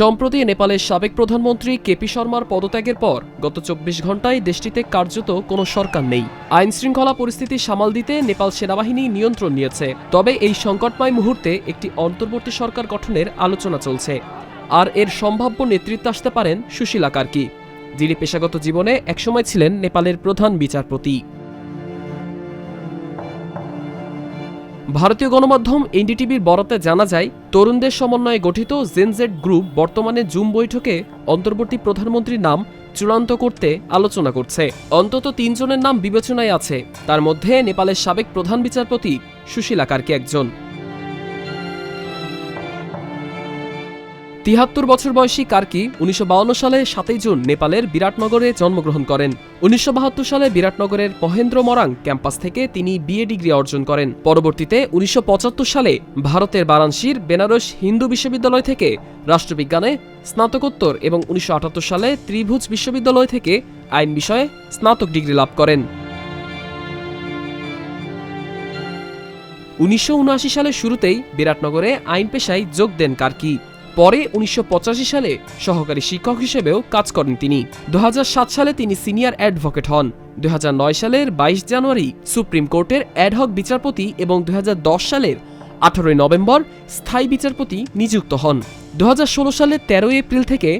সম্প্রতি নেপালের সাবেক প্রধানমন্ত্রী কেপি শর্মার পদত্যাগের পর গত চব্বিশ ঘন্টায় দেশটিতে কার্যত কোনো সরকার নেই। আইন শৃঙ্খলা পরিস্থিতি সামাল দিতে নেপাল সেনাবাহিনী নিয়ন্ত্রণ নিয়েছে। তবে এই সংকটময় মুহূর্তে একটি অন্তর্বর্তী সরকার গঠনের আলোচনা চলছে। আর এর সম্ভাব্য নেতৃত্বে আসতে পারেন সুশীলা কার্কি। যিনি পেশাগত জীবনে একসময় ছিলেন নেপালের প্রধান বিচারপতি। ভারতীয় গণমাধ্যম এনডিটিভির বরাতে জানা যায়, তরুণদের সমন্বয়ে গঠিত জেনজেড গ্রুপ বর্তমানে জুম বৈঠকে অন্তর্বর্তী প্রধানমন্ত্রীর নাম চূড়ান্ত করতে আলোচনা করছে। অন্তত তিনজনের নাম বিবেচনায় আছে। তার মধ্যে নেপালের সাবেক প্রধান বিচারপতি সুশীলা কার্কি একজন। তিহাত্তর বছর বয়সী কার্কি উনিশশো সালে সাতই জুন নেপালের বিরাটনগরে জন্মগ্রহণ করেন। উনিশশো বাহাত্তর সালে বিরাটনগরের মহেন্দ্র মরাং ক্যাম্পাস থেকে তিনি বিএ ডিগ্রি অর্জন করেন। পরবর্তীতে উনিশশো পঁচাত্তর সালে ভারতের বারাণসীর বেনারস হিন্দু বিশ্ববিদ্যালয় থেকে রাষ্ট্রবিজ্ঞানে স্নাতকোত্তর এবং উনিশশো আটাত্তর সালে ত্রিভুজ বিশ্ববিদ্যালয় থেকে আইন বিষয়ে স্নাতক ডিগ্রি লাভ করেন। উনিশশো সালের শুরুতেই বিরাটনগরে আইন পেশায় যোগ দেন কার্কি। পরে উনিশশো পঁচাশি সালে সহকারী শিক্ষক হিসেবেও কাজ করেন তিনি। দু হাজার সাত সালে তিনি সিনিয়র অ্যাডভোকেট হন। দু হাজার নয় সালের বাইশ জানুয়ারি সুপ্রিম কোর্টের অ্যাডহক বিচারপতি এবং দু হাজার দশ সালের আঠারোই নভেম্বর স্থায়ী বিচারপতি নিযুক্ত হন। দু হাজার ষোলো সালের তেরোই এপ্রিল থেকে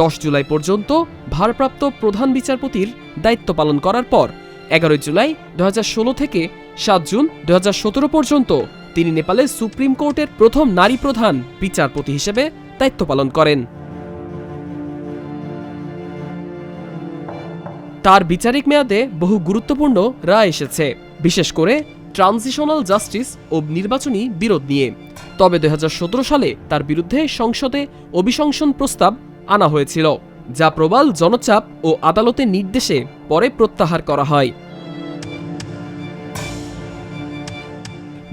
দশ জুলাই পর্যন্ত ভারপ্রাপ্ত প্রধান বিচারপতির দায়িত্ব পালন করার পর এগারোই জুলাই দু হাজার ষোলো থেকে সাত জুন দু হাজার সতেরো পর্যন্ত তিনি নেপালের সুপ্রিম কোর্টের প্রথম নারী প্রধান বিচারপতি হিসেবে দায়িত্ব পালন করেন। তার বিচারিক মেয়াদে বহু গুরুত্বপূর্ণ রায় এসেছে, বিশেষ করে ট্রানজিশনাল জাস্টিস ও নির্বাচনী বিরোধ নিয়ে। তবে দু হাজার সতেরো সালে তার বিরুদ্ধে সংসদে অভিশংসন প্রস্তাব আনা হয়েছিল, যা প্রবল জনচাপ ও আদালতের নির্দেশে পরে প্রত্যাহার করা হয়।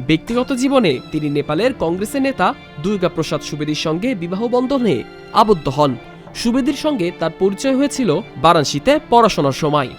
ব্যক্তিগত জীবনে তিনি নেপালের কংগ্রেসের নেতা দুর্গা প্রসাদ সুবেদীর সঙ্গে বিবাহ বন্ধনে আবদ্ধ হন। সুবেদীর সঙ্গে তার পরিচয় হয়েছিল বারাণসীতে পড়াশোনার সময়।